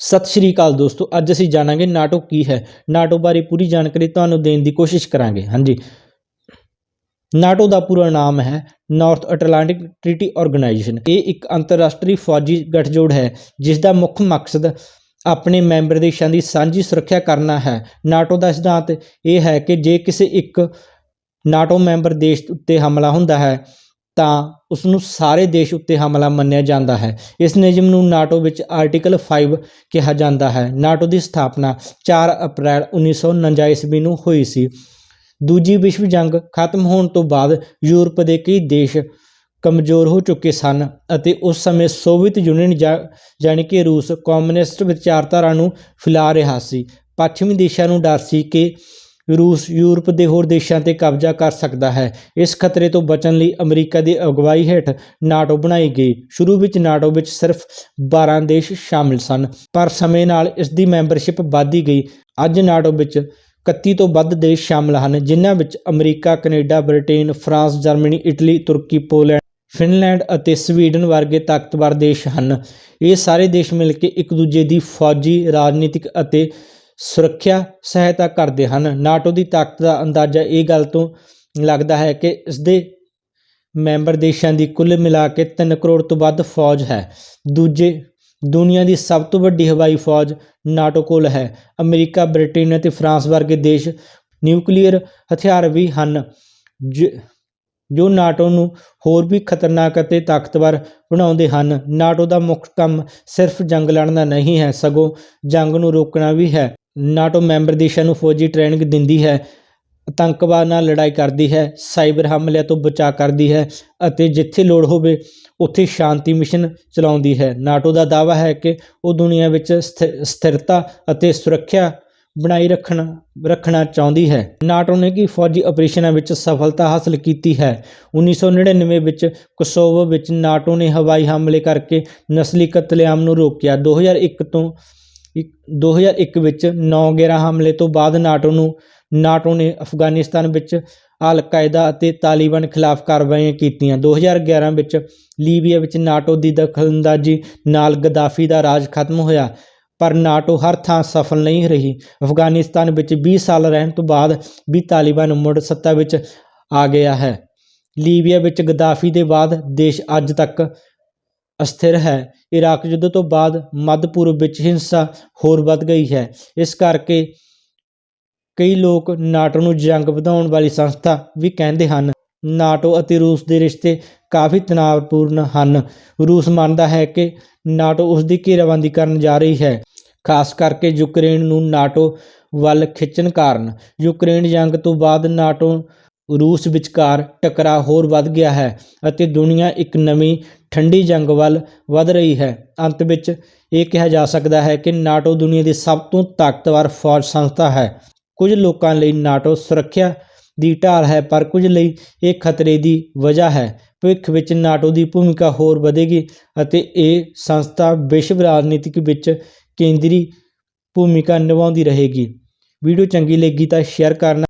ਸਤਿ ਸ਼੍ਰੀ ਅਕਾਲ ਦੋਸਤੋ, ਅੱਜ ਅਸੀਂ ਜਾਣਾਂਗੇ ਨਾਟੋ ਕੀ ਹੈ। ਨਾਟੋ ਬਾਰੇ ਪੂਰੀ ਜਾਣਕਾਰੀ ਤੁਹਾਨੂੰ ਦੇਣ ਦੀ ਕੋਸ਼ਿਸ਼ ਕਰਾਂਗੇ, ਹਾਂਜੀ। ਨਾਟੋ ਦਾ ਪੂਰਾ ਨਾਮ ਹੈ ਨਾਰਥ ਅਟਲਾਂਟਿਕ ਟ੍ਰੀਟੀ ਆਰਗੇਨਾਈਜੇਸ਼ਨ ਇਹ ਇੱਕ ਅੰਤਰਰਾਸ਼ਟਰੀ ਫੌਜੀ ਗਠਜੋੜ ਹੈ, ਜਿਸ ਦਾ ਮੁੱਖ ਮਕਸਦ ਆਪਣੇ ਮੈਂਬਰ ਦੇਸ਼ਾਂ ਦੀ ਸਾਂਝੀ ਸੁਰੱਖਿਆ ਕਰਨਾ ਹੈ। ਨਾਟੋ ਦਾ ਸਿਧਾਂਤ ਇਹ ਹੈ ਕਿ ਜੇ ਕਿਸੇ ਇੱਕ ਨਾਟੋ ਮੈਂਬਰ ਦੇਸ਼ ਉੱਤੇ ਹਮਲਾ ਹੁੰਦਾ ਹੈ ਤਾਂ ਉਸ ਨੂੰ ਸਾਰੇ ਦੇਸ਼ ਉੱਤੇ ਹਮਲਾ ਮੰਨਿਆ ਜਾਂਦਾ ਹੈ। ਇਸ ਨਿਯਮ ਨੂੰ ਨਾਟੋ ਵਿੱਚ ਆਰਟੀਕਲ 5 ਕਿਹਾ ਜਾਂਦਾ ਹੈ। ਨਾਟੋ ਦੀ ਸਥਾਪਨਾ 4 ਅਪ੍ਰੈਲ 1949 ਈਸਵੀ ਨੂੰ ਹੋਈ ਸੀ। ਦੂਜੀ ਵਿਸ਼ਵ ਜੰਗ ਖਤਮ ਹੋਣ ਤੋਂ ਬਾਅਦ ਯੂਰਪ ਦੇ ਕਈ ਦੇਸ਼ ਕਮਜ਼ੋਰ ਹੋ ਚੁੱਕੇ ਸਨ ਅਤੇ ਉਸ ਸਮੇਂ ਸੋਵੀਅਤ ਯੂਨੀਅਨ ਜਾ- ਜਾਣੀ ਕਿ ਰੂਸ ਕਮਿਊਨਿਸਟ ਵਿਚਾਰਧਾਰਾ ਨੂੰ ਫੈਲਾ ਰਿਹਾ ਸੀ। ਪੱਛਮੀ ਦੇਸ਼ਾਂ ਨੂੰ ਡਰ ਸੀ ਕਿ ਰੂਸ, ਯੂਰਪ ਦੇ ਹੋਰ ਦੇਸ਼ਾਂ ਤੇ ਕਬਜ਼ਾ ਕਰ ਸਕਦਾ ਹੈ। ਇਸ ਖਤਰੇ ਤੋਂ ਬਚਣ ਲਈ ਅਮਰੀਕਾ ਦੀ ਅਗਵਾਈ ਹੇਠ ਨਾਟੋ ਬਣਾਈ ਗਈ। ਸ਼ੁਰੂ ਵਿੱਚ ਨਾਟੋ ਵਿੱਚ ਸਿਰਫ 12 ਦੇਸ਼ ਸ਼ਾਮਿਲ ਸਨ, ਪਰ ਸਮੇਂ ਨਾਲ ਇਸ ਦੀ ਮੈਂਬਰਸ਼ਿਪ ਵਧਦੀ ਗਈ। ਅੱਜ ਨਾਟੋ ਵਿੱਚ 31 ਤੋਂ ਵੱਧ ਦੇਸ਼ ਸ਼ਾਮਲ ਹਨ, ਜਿਨ੍ਹਾਂ ਵਿੱਚ America, Canada, Britain, France, Germany, Italy, Turkey, Poland, Finland ਅਤੇ ਸਵੀਡਨ ਵਰਗੇ ਤਾਕਤਵਰ ਦੇਸ਼ ਹਨ। ਇਹ ਸਾਰੇ ਦੇਸ਼ ਮਿਲ ਕੇ ਇੱਕ ਦੂਜੇ ਦੀ ਫੌਜੀ, ਰਾਜਨੀਤਿਕ ਅਤੇ ਸੁਰੱਖਿਆ, ਸਹਾਇਤਾ ਕਰਦੇ ਹਨ। ਨਾਟੋ ਦੀ ਤਾਕਤ ਦਾ ਅੰਦਾਜ਼ਾ ਇਹ ਗੱਲ ਤੋਂ ਲੱਗਦਾ ਹੈ ਕਿ ਇਸ ਦੇ ਮੈਂਬਰ ਦੇਸ਼ਾਂ ਦੀ ਕੁੱਲ ਮਿਲਾ ਕੇ 3 ਕਰੋੜ ਤੋਂ ਵੱਧ ਫੌਜ ਹੈ। ਦੂਜੇ, ਦੁਨੀਆ ਦੀ ਸਭ ਤੋਂ ਵੱਡੀ ਹਵਾਈ ਫੌਜ ਨਾਟੋ ਕੋਲ ਹੈ। ਅਮਰੀਕਾ, ਬ੍ਰਿਟੇਨ ਅਤੇ ਫਰਾਂਸ ਵਰਗੇ ਦੇਸ਼ ਨਿਊਕਲੀਅਰ ਹਥਿਆਰ ਵੀ ਹਨ, ਜ- ਜੋ ਨਾਟੋ ਨੂੰ ਹੋਰ ਵੀ ਖਤਰਨਾਕ ਅਤੇ ਤਾਕਤਵਰ ਬਣਾਉਂਦੇ ਹਨ। ਨਾਟੋ ਦਾ ਮੁੱਖ ਕੰਮ ਸਿਰਫ ਜੰਗ ਲੜਨਾ ਨਹੀਂ ਹੈ, ਸਗੋਂ ਜੰਗ ਨੂੰ ਰੋਕਣਾ ਵੀ ਹੈ। ਨਾਟੋ ਮੈਂਬਰ ਦੇਸ਼ਾਂ ਨੂੰ ਫੌਜੀ ਟ੍ਰੇਨਿੰਗ ਦਿੰਦੀ ਹੈ, ਆਤੰਕਵਾਦ ਨਾਲ ਲੜਾਈ ਕਰਦੀ ਹੈ, ਸਾਈਬਰ ਹਮਲਿਆਂ ਤੋਂ ਬਚਾਅ ਕਰਦੀ ਹੈ ਅਤੇ ਜਿੱਥੇ ਲੋੜ ਹੋਵੇ ਉੱਥੇ ਸ਼ਾਂਤੀ ਮਿਸ਼ਨ ਚਲਾਉਂਦੀ ਹੈ। ਨਾਟੋ ਦਾ ਦਾਅਵਾ ਹੈ ਕਿ ਉਹ ਦੁਨੀਆ ਵਿੱਚ ਸਥਿ- ਸਥਿਰਤਾ ਅਤੇ ਸੁਰੱਖਿਆ ਬਣਾਈ ਰੱਖਣਾ ਰੱਖਣਾ ਚਾਹੁੰਦੀ ਹੈ। ਨਾਟੋ ਨੇ ਕੀ ਫੌਜੀ ਆਪਰੇਸ਼ਨਾਂ ਵਿੱਚ ਸਫਲਤਾ ਹਾਸਲ ਕੀਤੀ ਹੈ। 1999 ਵਿੱਚ ਕੋਸੋਵੋ ਵਿੱਚ ਨਾਟੋ ਨੇ ਹਵਾਈ ਹਮਲੇ ਕਰਕੇ ਨਸਲੀ ਕਤਲੇਆਮ ਨੂੰ ਰੋਕਿਆ। 2001 ਤੋਂ ਇੱਕ- 2001 ਵਿੱਚ 9/11 ਹਮਲੇ ਤੋਂ ਬਾਅਦ ਨਾਟੋ ਨੂੰ, ਨਾਟੋ ਨੇ ਅਫਗਾਨਿਸਤਾਨ ਵਿੱਚ ਅਲ ਕਾਇਦਾ ਅਤੇ ਤਾਲਿਬਾਨ ਖਿਲਾਫ ਕਾਰਵਾਈਆਂ ਕੀਤੀਆਂ। 2011 ਵਿੱਚ ਲੀਬੀਆ ਵਿੱਚ ਨਾਟੋ ਦੀ ਦਖਲਅੰਦਾਜ਼ੀ ਨਾਲ ਗਦਾਫੀ ਦਾ ਰਾਜ ਖਤਮ ਹੋਇਆ, ਪਰ ਨਾਟੋ ਹਰ ਥਾਂ ਸਫਲ ਨਹੀਂ ਰਹੀ। ਅਫਗਾਨਿਸਤਾਨ ਵਿੱਚ 20 ਸਾਲ ਰਹਿਣ ਤੋਂ ਬਾਅਦ ਵੀ ਤਾਲਿਬਾਨ ਮੁੜ ਸੱਤਾ ਵਿੱਚ ਆ ਗਿਆ ਹੈ। ਲੀਬੀਆ ਵਿੱਚ ਗਦਾਫੀ ਦੇ ਬਾਅਦ ਦੇਸ਼ ਅੱਜ ਤੱਕ ਅਸਥਿਰ ਹੈ। ਇਰਾਕ ਯੁੱਧ ਤੋਂ ਬਾਅਦ ਮੱਧ ਪੂਰਬ ਵਿੱਚ ਹਿੰਸਾ ਹੋਰ ਵੱਧ ਗਈ ਹੈ। ਇਸ ਕਰਕੇ ਕਈ ਲੋਕ ਨਾਟੋ ਨੂੰ ਜੰਗ ਵਧਾਉਣ ਵਾਲੀ ਸੰਸਥਾ ਵੀ ਕਹਿੰਦੇ ਹਨ। ਨਾਟੋ ਅਤੇ ਰੂਸ ਦੇ ਰਿਸ਼ਤੇ ਕਾਫੀ ਤਣਾਅਪੂਰਨ ਹਨ। ਰੂਸ ਮੰਨਦਾ ਹੈ ਕਿ ਨਾਟੋ ਉਸ ਦੀ ਘੇਰਾਬੰਦੀ ਕਰਨ ਜਾ ਰਹੀ ਹੈ। ਖਾਸ ਕਰਕੇ ਯੂਕਰੇਨ ਨੂੰ ਨਾਟੋ ਵੱਲ ਖਿੱਚਣ ਕਾਰਨ। ਯੂਕਰੇਨ ਜੰਗ ਤੋਂ ਬਾਅਦ ਨਾਟੋ ਰੂਸ ਵਿਚਕਾਰ ਟਕਰਾਅ ਹੋਰ ਵੱਧ ਗਿਆ ਹੈ ਅਤੇ ਦੁਨੀਆ ਇੱਕ ਨਵੀਂ ਠੰਡੀ ਜੰਗ ਵੱਲ ਵਧ ਰਹੀ ਹੈ। ਅੰਤ ਵਿੱਚ ਇਹ ਕਿਹਾ ਜਾ ਸਕਦਾ ਹੈ ਕਿ ਨਾਟੋ ਦੁਨੀਆ ਦੀ ਸਭ ਤੋਂ ਤਾਕਤਵਰ ਫੌਜ ਸੰਸਥਾ ਹੈ। ਕੁਝ ਲੋਕਾਂ ਲਈ ਨਾਟੋ ਸੁਰੱਖਿਆ ਦੀ ਢਾਲ ਹੈ, ਪਰ ਕੁਝ ਲਈ ਇਹ ਖਤਰੇ ਦੀ ਵਜ੍ਹਾ ਹੈ। ਭਵਿੱਖ ਵਿੱਚ ਨਾਟੋ ਦੀ ਭੂਮਿਕਾ ਹੋਰ ਵਧੇਗੀ ਅਤੇ ਇਹ ਸੰਸਥਾ ਵਿਸ਼ਵ ਰਾਜਨੀਤਿਕ ਵਿੱਚ ਕੇਂਦਰੀ ਭੂਮਿਕਾ ਨਿਭਾਉਂਦੀ ਰਹੇਗੀ। ਵੀਡੀਓ ਚੰਗੀ ਲੱਗੀ ਤਾਂ ਸ਼ੇਅਰ ਕਰਨਾ